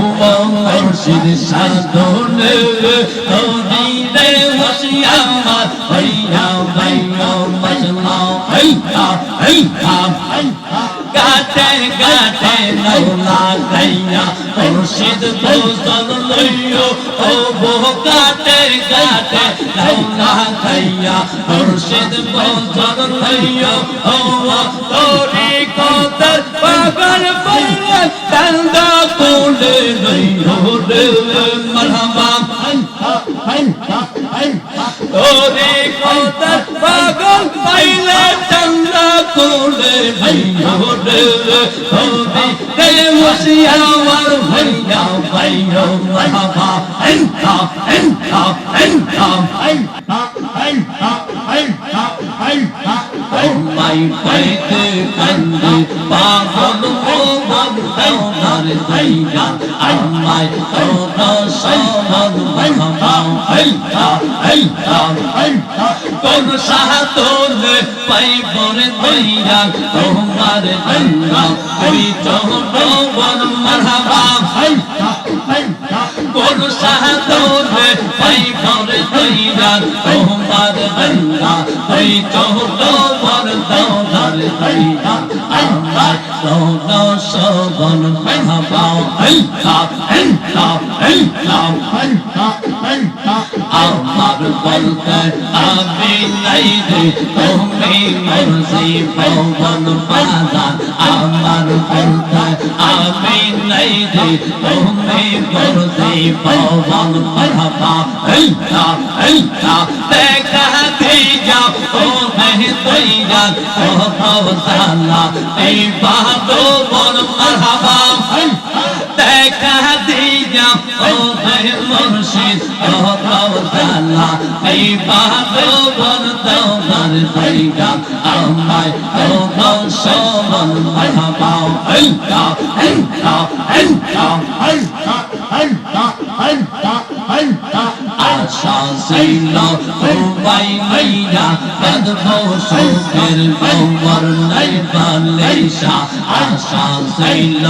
মুর্শিদ সাধনে তদিরে হুশিয়ার হইয়া ভাইয়া মজমা, হইয়া হইয়া গাতে গাতে নৌলা গাইয়া মুর্শিদ দোজন লইও ও বো গাতে গাতে নৌলা গাইয়া মুর্শিদ দোজন লইও। ও তোরি কদর পাগল পাগল তন্দা কোলে লইও রে মরহবা তোরে কদর পাগল পাইলে তন্দা কোলে লইও রে তোরে রে মুসিয়াওয়ার ভাইয়া ভাইয়া মরহবা এন্টা এন্টা এন্টা তোমায় পাইতে কান্দে পাগল দইয়া আমায় তোরা সমান মহামাও হেলতা হেলতা কোন সাহাতলে পাইবরে দইয়া তোমার দইয়া ওই চহবন মারহাবা কোন সাহাতলে পাইবরে দইয়া তোমার দইয়া ওই চহবন দেওয়ার দইয়া আমায় তোরা আমার বলতে আমি নাই রে তুমি মরজি পবন পাদা আমার বলতে আমি নাই পবন পাদা হেলতা হেলতা দেখা দিয়া ও नहीं আশা ছিল উপায় নেই না কাঁদব শোকের মোর নাই বালেশা আশা ছিল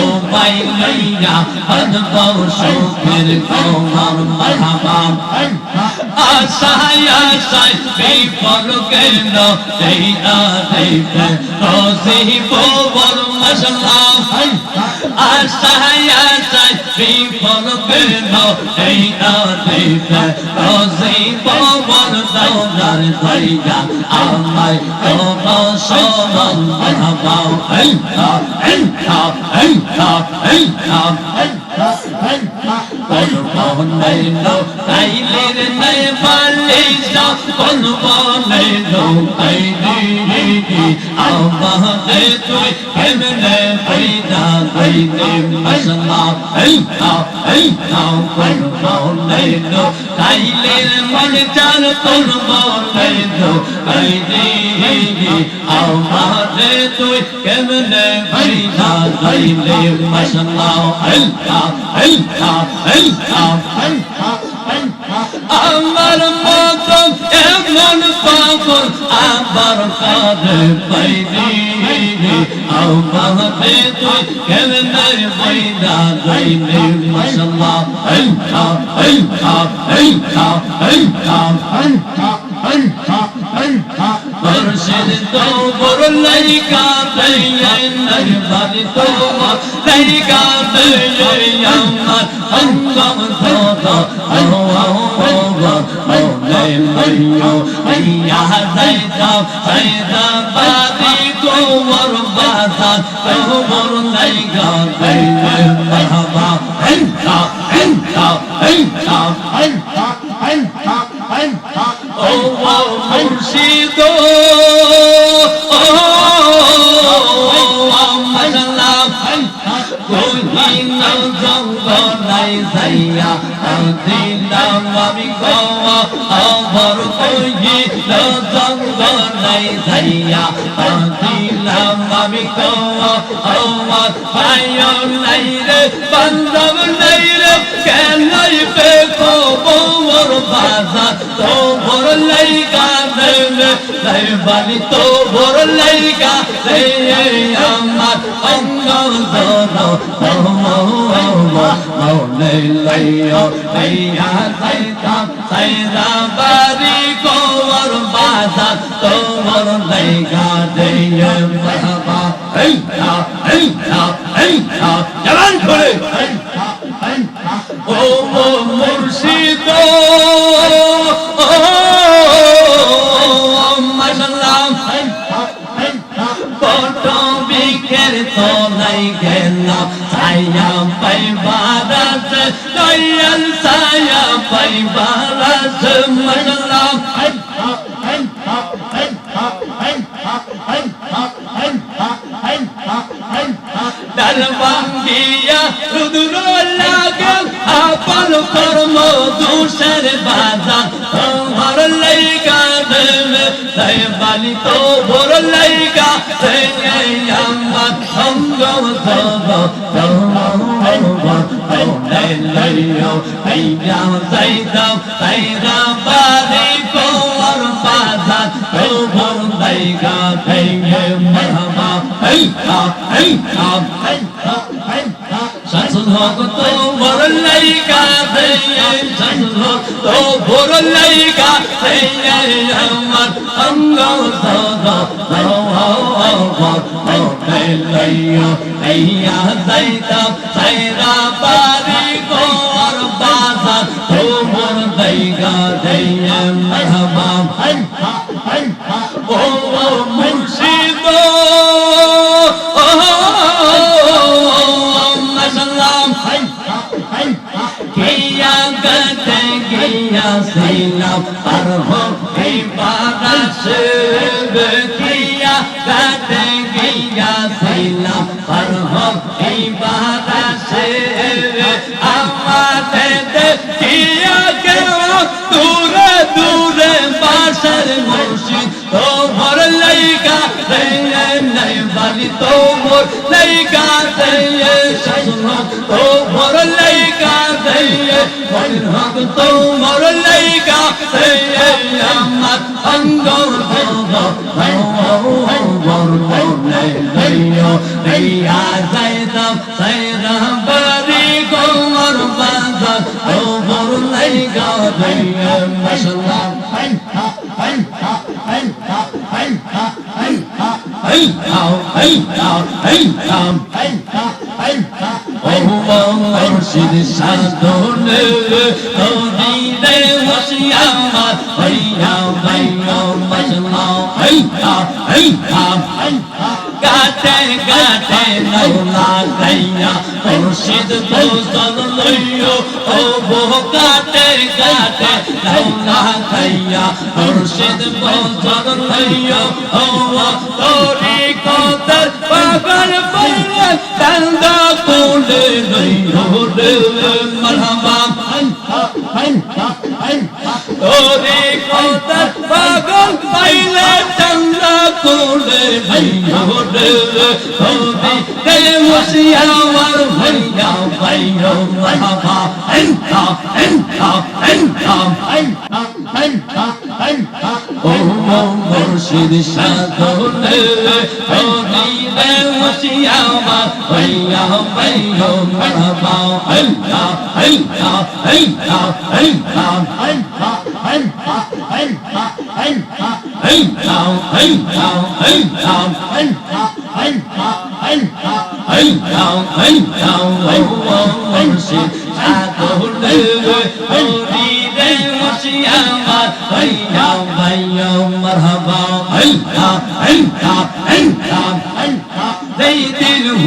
উপায় নেই না কাঁদব শোকের মোর মাহাবা আশায় আশায় সেই পর গেল সেই না সেই রোজে মশলা আশায় আশায় বিফল গেল এই আদেবে রোজি ববর দৌদার ধৈয়া আমায় তোর সমান মারহাবা হেলতা হেলতা হেলতা হেলতা কোন বনে লো কাইলের নাই বালিশা কোন বনে লো কাইলি আমাকে তুই কইলে মশলা কোন বনে লো কাইলের বনে লো কাইলি আমাকে তুই আমার মত এমন পাগল, আবার কাঁদে পাইনি আমাকে তুই কেমনে বইনা দইনে মশলা হেলতা হেলতা হেলতা হেলতা মুর্শিদ তো বড় লাইকা দইয়ে নরবারি তো লাইকা দইয়ে আমার অঙ্গম ধোদা আও আও আও মনে লইও আইয়া যাইতা যাইতা বাদি গোবর বাজার গোবর লাইকা দইয়ে মারহাবা হেন্তা হেন্তা হেন্তা ও ও মুর্শিদ যাইয়া আমি আমার কহিন জঙ্গলাই যাইয়া দিলাম আমি আমার পায় নাই রে বান্ধব নাই রে কেন পে কো তোর বাজা তোর লাইকা দরবারি তোর লাইকা আমার অঙ্গ সাইরা বারি কোর বাজা তোর লাইকা দে মহবা হ্যাঁ হ্যাঁ জবান করে ও মুর্শিদ Sayang, sayang, sayang, sayang, sayang, sayang, sayang, মাশাল্লাহ দরবাঙ্গিয়া রুদ্র লাগে আপন কর্ম দূষের বাজার তোমার লাইগা দেবে, তাই বালি তো বড় লাইগা। আমার সঙ্গ ধব লাইলাইও শাসন হোক তো বড় লাইকা শাসন হোক তো বড় লাইকা আমার অঙ্গ লাইয়া আইয়া যাইতা সাইরা বাড়ি গোর বাজার نا پر ہو گئی بارش کیا کٹ گیا سیلا پر ہو گئی بارش آماد کیا کرو دور دور باشر مرشد تو ہر لئی کا তোমর লাইগা দইয়ে শাসনা তোমর লাইগা দইয়ে মনহাক তোমর লাইগা দইয়ে আমত অঙ্গ লাইয়া লাইয়া জাইদাম সাই মুর্শিদ সাধনে তোদিলে হুশিয়ার হইয়া ভাইয়া মজমা হইয়া হইয়া গাতে গাতে নৌলা গাইয়া মুর্শিদ দোজন লইও ও বো গাতে গাতে নৌলা গাইয়া মুর্শিদ দোজন লইও ও তোরি কদর পাগল পাগল তন্দা কোলে লইও রে মরহবা তোরে কথা পাগল পাইলে চন্দ্রা করে ভাইয়া হরে রে মুসিয়া আমার ভাইয়া ভাইয়া বাবা এন্তা এন্তা এন্তা এন্তা এন্তা এন্তা ও মুর্শিদ সাধনে তোরে রে মুসিয়া আমার ভাইয়া ভাইয়া বাবা এন্তা এন্তা এন্তা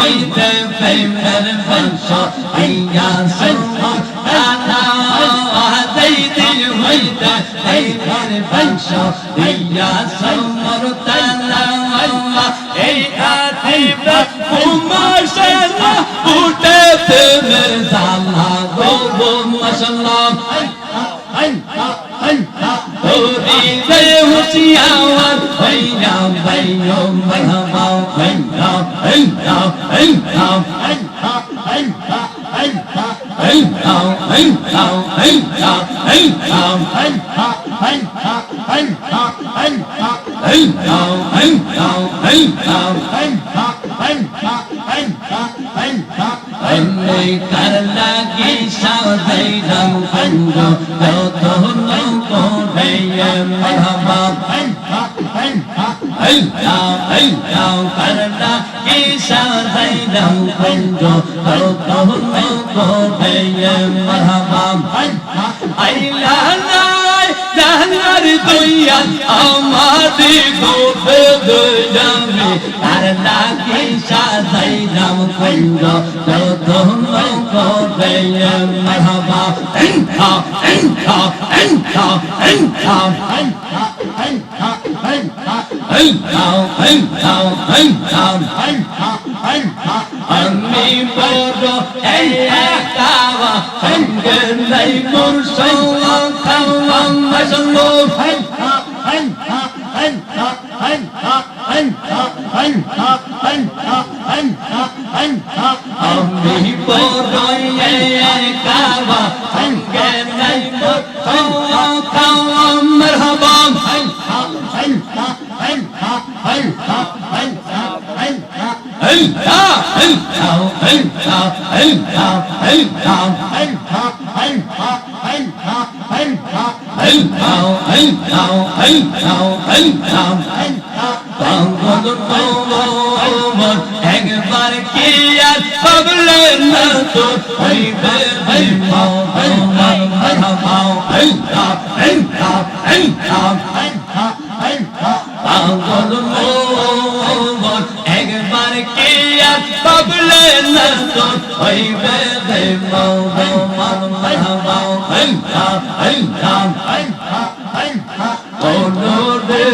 Wait there, baby, and adventure, and your soul, and our প্রেমের বংশ ইয়া সমর তালা এই আদিব কুমাশলা উঠে প্রেমের জালা গো মাশাল্লাহ তোরি দে হুশিয়ার ভাইয়া ভাইয়া মরহবা ভাইয়া ভাইয়া ভাইয়া ভাইয়া ভাইয়া ভাইয়া ভাইয়া অন্যে कर लगी साधे दम पंजो जो तो लोगो रे महबा कर लगी साधे दम पंजो जो तो लोगो रे महबा জাহানার দুইয়া আমাদের গোপে দুজনে তার লাগি সাজাইলাম কুঞ্জ যত লোক হইয়ে মারহাবা এন্থা এন্থা এন্থা এন্থা এন্থা এন্থা এন্থা আমি বড় এই একাওয়া সঙ্গে নাই মোর সওয়া খাওয়া মজলো আমি বড় এই একাওয়া সঙ্গে নাই মোর সওয়া খাওয়া মারহাবা এন্থা এন্থা এন্থা একবার কে আর পাবলে না তো হইবে হইবাও হইবাও হইবাও হইবাও হইবাও হইবাও হইবাও قبل نستو أي بيدي موضوع مرحبا أنها أنها أنها أنها قولوا دي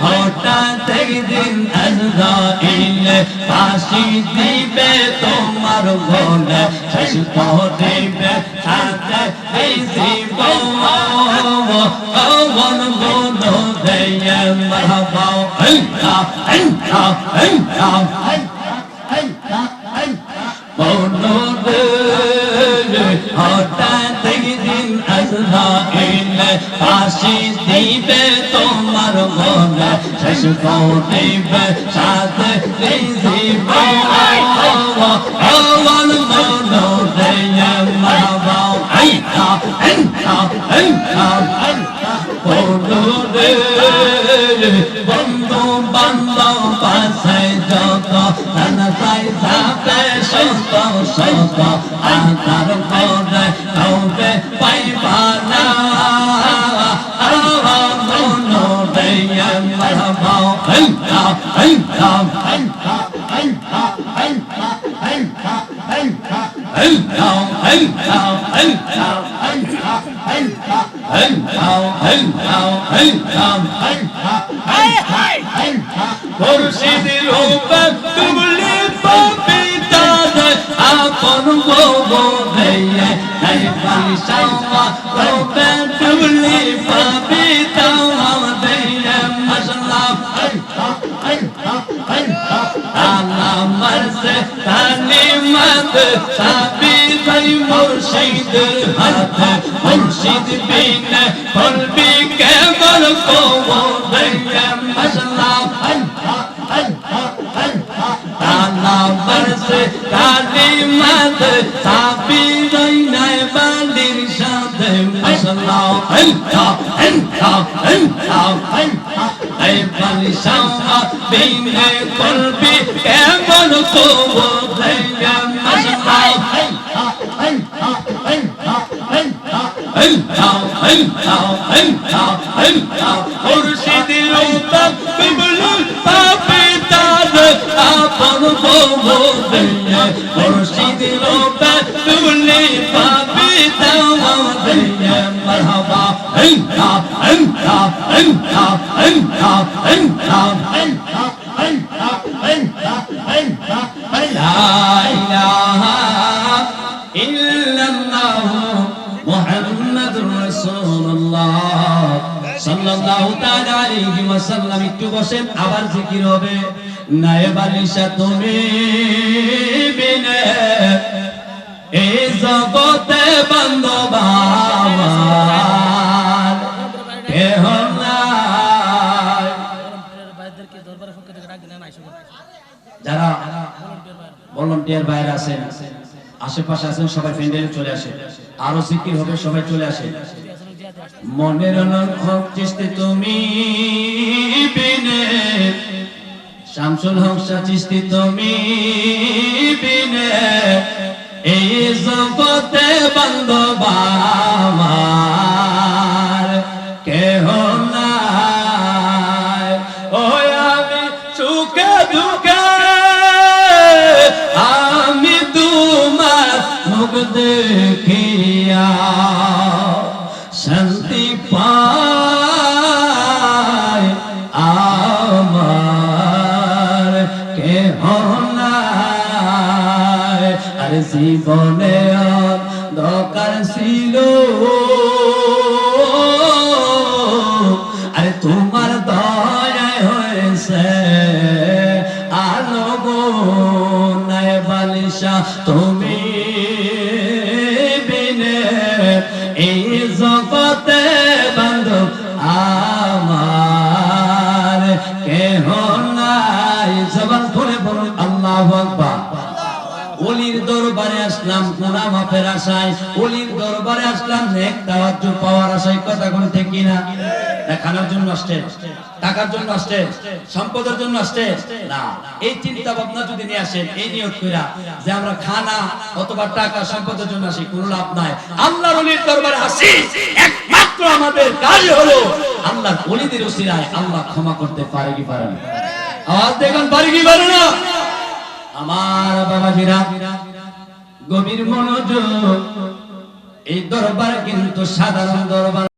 هوتا تجدين أزرائيل فاشي دي بيتو مرغولة ششتو دي بيتو بيزي بوو قولوا دي مرحبا أنها أنها أنها ফাঁসি দিবে তোমার মনে, শেষ করিবে সাথে দিবে আওয়াল মনো দেয় মারহাবাও এন্থা এন্থা এন্থা অনুরে বন্ধু বান্ধব পাশে যত নানা সাই সাথে সত সত আধার মুর্শিদের উপর তুমি পাপি তাদে আপন গোবো ভেয়ে নাই পানি সামা রোপে হাতে সাবি তাই মুর্শিদের হাতে মুর্শিদ বিনে ফলবি কেবল কো দেয়া মশলা তালা বরসে কালি মত সাবি রই নাই বালির সাথে মশলা হলকা হলকা হলকা হলকা اے بن شاہ بین قلبی اے من کو وہ এন্থা এন্থা এন্থা মুর্শিদ রূপ বিবলু পাপি তার আপন বো দেয় মুর্শিদ রূপ বিবলি পাপি তাও দেয় মারহাবা এন্থা এন্থা এন্থা এন্থা এন্থা لا إله সাল্লাল্লাহু তাআলা আলাইহি ওয়াসাল্লাম একটু বসেন, আবার জিকির হবে। নায়েব তুমি বিনে এই জগতে বান্ধব আমার কেহ নাই। যারা ভলান্টিয়ার বাইরে আছেন, আশেপাশে আছেন, সবাই প্যান্ডেলে চলে আসে। আরও জিকির হবে, সবাই চলে আসে। মনের হক চিস্তি তুমি বিনে। শামসুল হক চিস্তি তুমি বিনে। এই জগতে বান্ধব আমার কেহ নাই। ওই আমি সুখে দুঃখে আমি দেখিয়া আশায় অলির দরবারে আসলাম নেক তাওয়াজ্জু পাওয়ার আশায় কথা কোন ঠিক কিনা? দেখানোর জন্য আসছে, টাকার জন্য আসছে, সম্পদের জন্য আসছে। না, এই চিন্তা ভাবনা যদি নিয়ে আসেন, এই নিয়ত কইরা যে আমরা খানা অথবা টাকা সম্পদের জন্য আসি, কোনো লাভ নাই। আল্লাহর অলির দরবারে আসি, একমাত্র আমাদের কাজ হলো আল্লাহর অলিদের উসিলায় আল্লাহ ক্ষমা করতে পারে কি পারে না? আওয়াজ দেখুন, পারে কি পারে না? আমার বাবাজিরা গভীর মনোযোগ। এই দরবার কিন্তু সাধারণ দরবার।